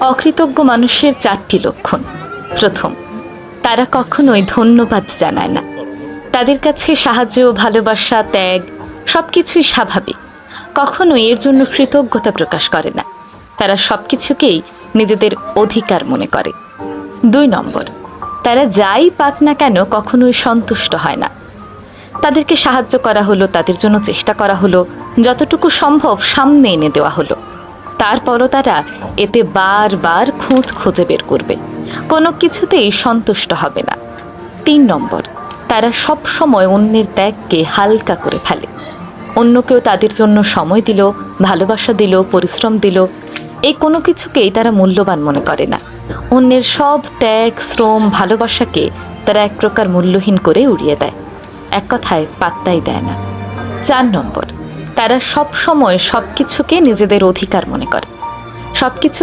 অকৃতজ্ঞ মানুষের চারটি লক্ষণ। প্রথম, তারা কখনোই ধন্যবাদ জানায় না। তাদের কাছে সাহায্য, ভালোবাসা, ত্যাগ সবকিছুই স্বাভাবিক। কখনোই এর জন্য কৃতজ্ঞতা প্রকাশ করে না। তারা সব কিছুকেই নিজেদের অধিকার মনে করে। দুই নম্বর, তারা যাই পাক না কেন কখনোই সন্তুষ্ট হয় না। তাদেরকে সাহায্য করা হলো, তাদের জন্য চেষ্টা করা হলো, যতটুকু সম্ভব সামনে এনে দেওয়া হলো। তারপরও তারা এতে বারবার খুঁত খুঁজে বের করবে। কোনো কিছুতেই সন্তুষ্ট হবে না। তিন নম্বর, তারা সব সময় অন্যের ত্যাগকে হালকা করে ফেলে। অন্য কেউ তাদের জন্য সময় দিল, ভালোবাসা দিল, পরিশ্রম দিল। এই কোনো কিছুকেই তারা মূল্যবান মনে করে না। অন্যের সব ত্যাগ, শ্রম, ভালোবাসাকে তারা এক প্রকার মূল্যহীন করে উড়িয়ে দেয়। এক কথায় পাত্তাই দেয় না। চার নম্বর তারা সব সময় সব কিছুকে নিজেদের অধিকার মনে করে। সব কিছু